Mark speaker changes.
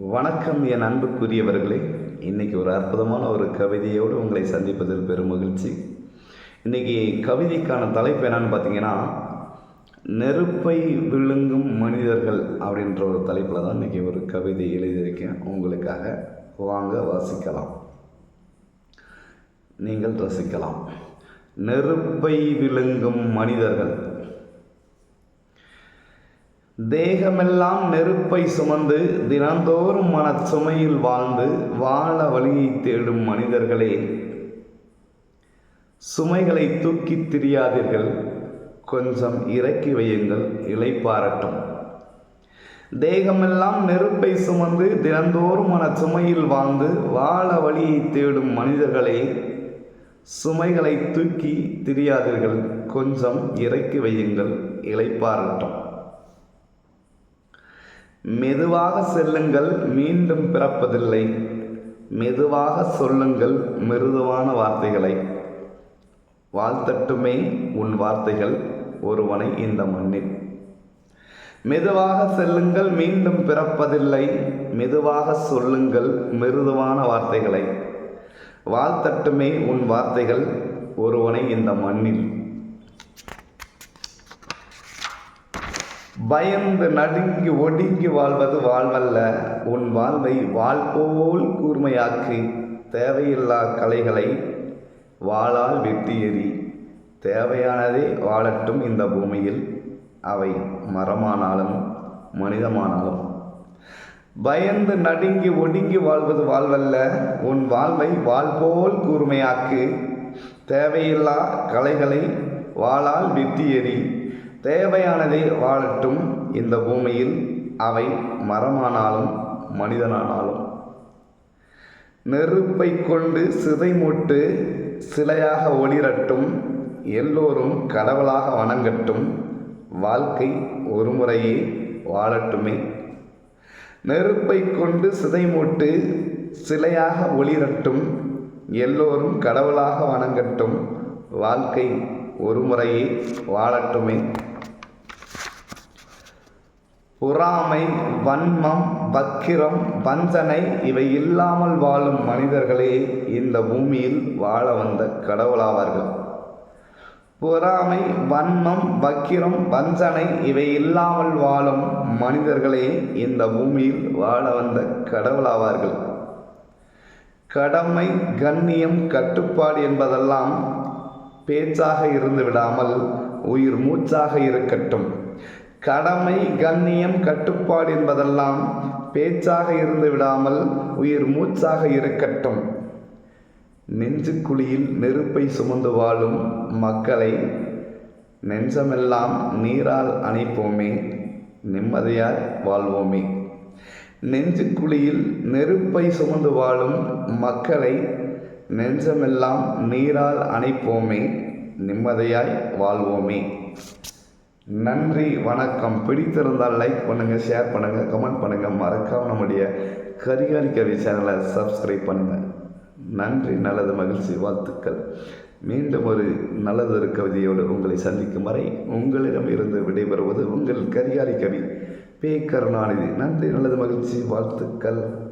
Speaker 1: வணக்கம் என் அன்புக்குரியவர்களே. இன்னைக்கு ஒரு அற்புதமான ஒரு கவிதையோடு உங்களை சந்திப்பதில் பெரும் மகிழ்ச்சி. இன்னைக்கு கவிதைக்கான தலைப்பு என்னன்னு பார்த்தீங்கன்னா நெருப்பை விழுங்கும் மனிதர்கள் அப்படின்ற ஒரு தலைப்பில் தான் இன்றைக்கி ஒரு கவிதை எழுதியிருக்கேன். உங்களுக்காக வாங்க வாசிக்கலாம். நீங்கள் ரசிக்கலாம். நெருப்பை விழுங்கும் மனிதர்கள் தேகமெல்லாம் நெருப்பை சுமந்து தினந்தோறும் மன சுமையில் வாழ்ந்து வாழ வழியை தேடும் மனிதர்களே சுமைகளை தூக்கித் திரியாதீர்கள். கொஞ்சம் இறக்கி வையுங்கள் இழைப்பாரட்டும் தேகமெல்லாம் நெருப்பை சுமந்து தினந்தோறும் மன சுமையில் வாழ்ந்து வாழ வழியை தேடும் மனிதர்களே சுமைகளை தூக்கி திரியாதீர்கள். கொஞ்சம் இறக்கி வையுங்கள் இழைப்பாரட்டும் மெதுவாக செல்லுங்கள் மீண்டும் பிறப்பதில்லை. மெதுவாக சொல்லுங்கள் மிருதுவான வார்த்தைகளை. வாழ்த்தட்டுமே உன் வார்த்தைகள் ஒருவனை இந்த மண்ணில். மெதுவாக செல்லுங்கள் மீண்டும் பிறப்பதில்லை. மெதுவாக சொல்லுங்கள் மிருதுவான வார்த்தைகளை. வாழ்த்தட்டுமே உன் வார்த்தைகள் ஒருவனை இந்த மண்ணில். பயந்து நடுங்கி ஒடுங்கி வாழ்வது வாழ்வல்ல. உன் வாழ்வை வாழ்போல் கூர்மையாக்கி. தேவையில்லா கலைகளை வாளால் வெட்டி எறி. தேவையானதே வாழட்டும் இந்த பூமியில். அவை மரமானாலும் மனிதமானாலும். பயந்து நடுங்கி ஒடுங்கி வாழ்வது வாழ்வல்ல. உன் வாழ்வை வாழ்போல் கூர்மையாக்கு. தேவையில்லா கலைகளை வாளால் வெட்டி எறி. தேவையானதை வாழட்டும். இந்த பூமியில் அவை மரமானாலும் மனிதனானாலும். நெருப்பை கொண்டு சிதைமுட்டு சிலையாக ஒளிரட்டும். எல்லோரும் கடவுளாக வணங்கட்டும். வாழ்க்கை ஒரு முறையே வாழட்டுமே. நெருப்பை கொண்டு சிதைமூட்டு சிலையாக ஒளிரட்டும். எல்லோரும் கடவுளாக வணங்கட்டும். வாழ்க்கை ஒரு முறையே வாழட்டுமே. பொறாமை வன்மம் வக்கிரம் வஞ்சனை இவை இல்லாமல் வாழும் மனிதர்களே இந்த பூமியில் வாழ வந்த கடவுளாவார்கள். பொறாமை வன்மம் வக்கிரம் வஞ்சனை இவை இல்லாமல் வாழும் மனிதர்களே இந்த பூமியில் வாழ வந்த கடவுளாவார்கள். கடமை கண்ணியம் கட்டுப்பாடு என்பதெல்லாம் பேச்சாக இருந்து விடாமல் உயிர் மூச்சாக இருக்கட்டும். கடமை கண்ணியம் கட்டுப்பாடு என்பதெல்லாம் பேச்சாக இருந்து விடாமல் உயிர் மூச்சாக இருக்கட்டும். நெஞ்சுக்குழியில் நெருப்பை சுமந்து வாழும் மக்களை நெஞ்சமெல்லாம் நீரால் அணைப்போமே நிம்மதியாய் வாழ்வோமே. நெஞ்சுக்குழியில் நெருப்பை சுமந்து வாழும் மக்களை நெஞ்சமெல்லாம் நீரால் அணைப்போமே நிம்மதியாய் வாழ்வோமே. நன்றி வணக்கம். பிடித்திருந்தால் லைக் பண்ணுங்கள் ஷேர் பண்ணுங்கள் கமெண்ட் பண்ணுங்கள் மறக்காம நம்முடைய கரிகாலி கவி சேனலை சப்ஸ்கிரைப் பண்ணுங்கள் நன்றி நல்லது மகிழ்ச்சி வாழ்த்துக்கள். மீண்டும் ஒரு நல்லதொரு கவிதையோடு உங்களை சந்திக்கும் வரை உங்களிடம் இருந்து விடைபெறுவது உங்கள் கரிகாலி கவி பே கருணாநிதி. நன்றி நல்லது மகிழ்ச்சி வாழ்த்துக்கள்.